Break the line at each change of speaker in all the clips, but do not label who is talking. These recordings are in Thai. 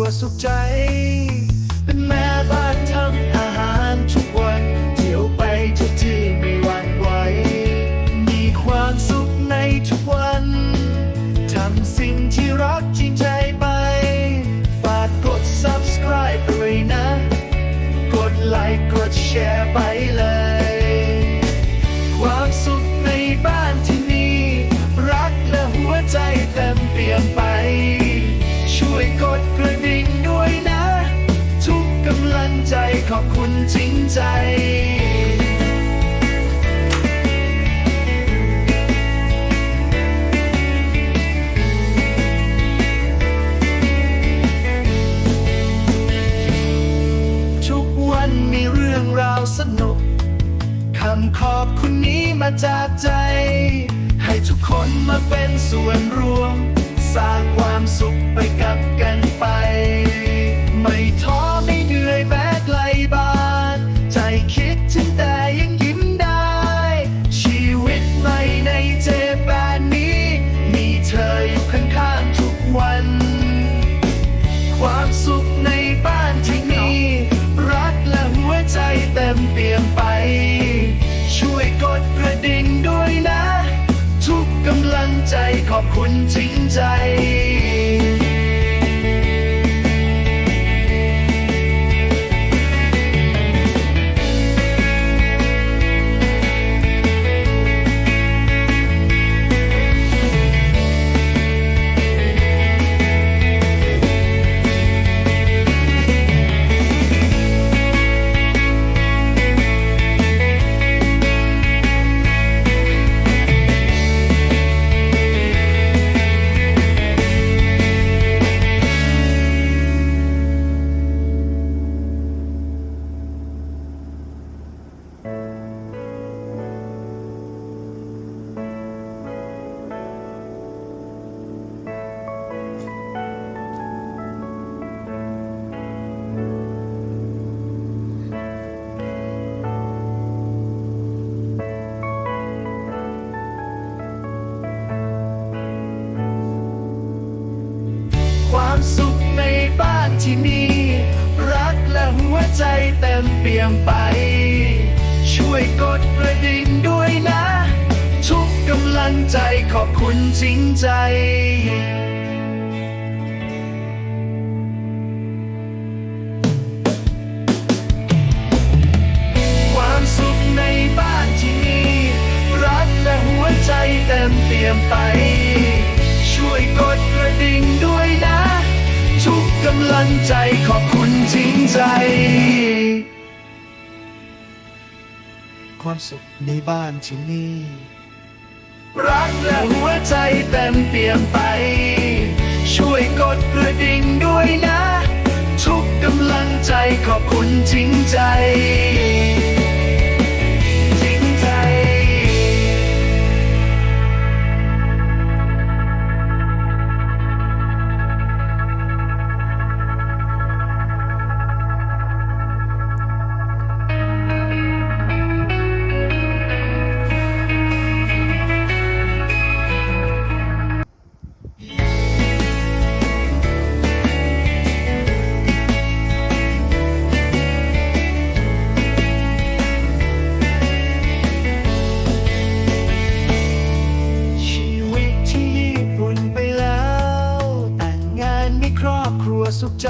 วสุขใจ เป็นแม่บ้านทำอาหารทุกวัน เที่ยวไปทุกที่ไม่หวั่นไหว มีความสุขในทุกวัน ทำสิ่งที่รักจริงใจไป ฝากกด subscribe ไปเลยนะ กดไลค์กดแชร์ไป ใจขอบคุณจริงใจ ทุกวันมีเรื่องราวสนุกคำขอบคุณนี้มาจากใจ ให้ทุกคนมาเป็นส่วนรวม สร้างความสุขไปกับกันไป ไม่ท้อ คุณจริงใจ ที่มี รักและหัวใจเต็มเปี่ยมไป ช่วยกดกระดิ่งด้วยนะ ทุกกำลังใจขอบคุณจริงใจความสุขในบ้านที่มีรักและหัวใจเต็มเปี่ยมไป กำลังใจขอบคุณจริงใจ ความสุขในบ้านที่นี่ รักและหัวใจเต็มเปี่ยมไป ช่วยกดกระดิ่งด้วยนะ ทุกกำลังใจขอบคุณจริงใจ สุขใจ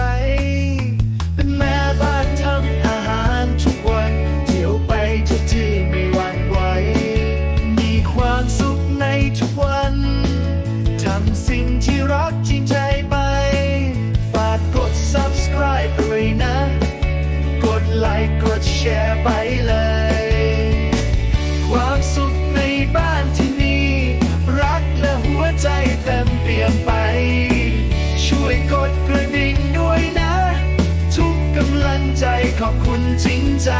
ขอบคุณจริงใจ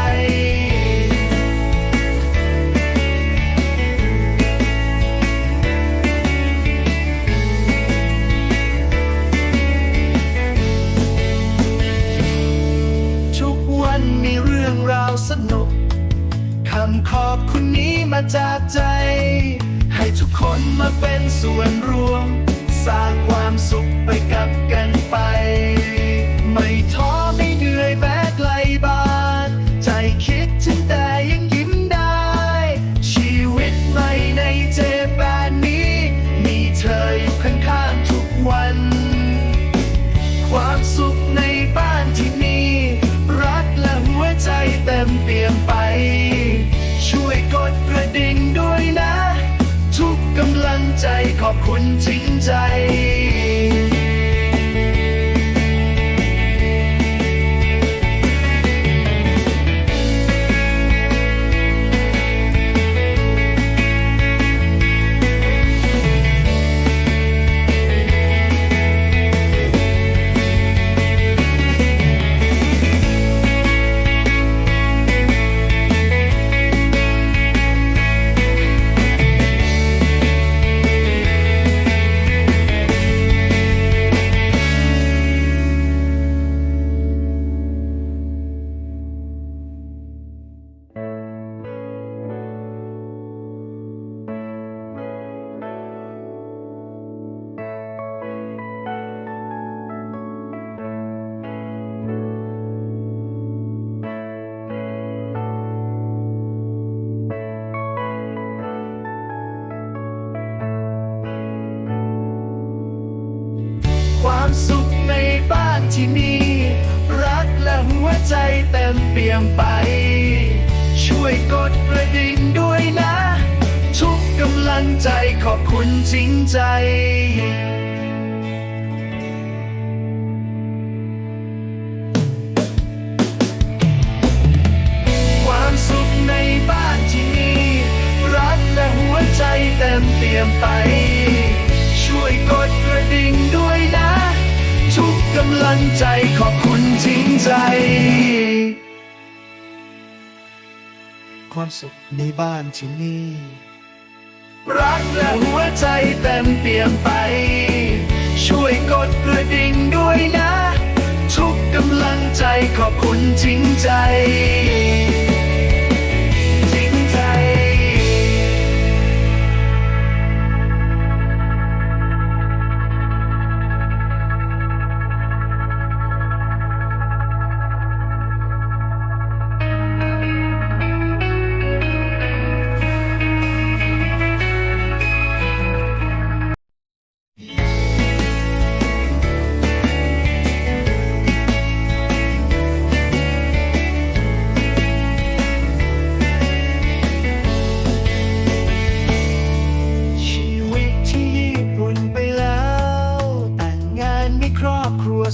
ทุกวันมีเรื่องราวสนุก คำขอบคุณนี้มาจากใจ ให้ทุกคนมาเป็นส่วนรวม สร้างความสุขไปกับกันไป คิดถึงแต่ยังยิ้มได้ ชีวิตใหม่ในเจแปนนี้ มีเธออยู่ข้างๆทุกวัน ความสุขในบ้านที่นี่ รักและหัวใจเต็มเปี่มไป ช่วยกดกระดิ่งด้วยนะ ทุกกำลังใจขอบคุณจริงใจ ที่มี รักและหัวใจเต็มเปี่ยมไป ช่วยกดกระดิ่งด้วยนะ ทุกกำลังใจขอบคุณจริงใจความสุขในบ้านที่มีรักและหัวใจเต็มเปี่ยมไปำลังใจขอบคุณจริงใจ ความสุขในบ้านที่นี่ รักและหัวใจเต็มเปี่ยมไป ช่วยกดกระดิ่งด้วยนะ ทุกกำลังใจขอบคุณจริงใจ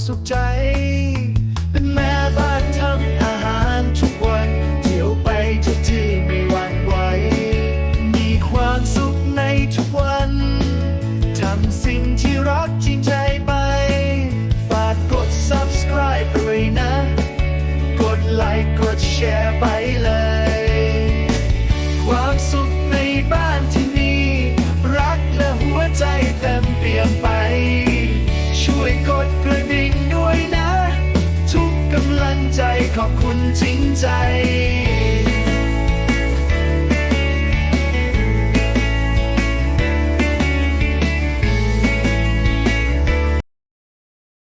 อบ ขอบคุณจริงใจ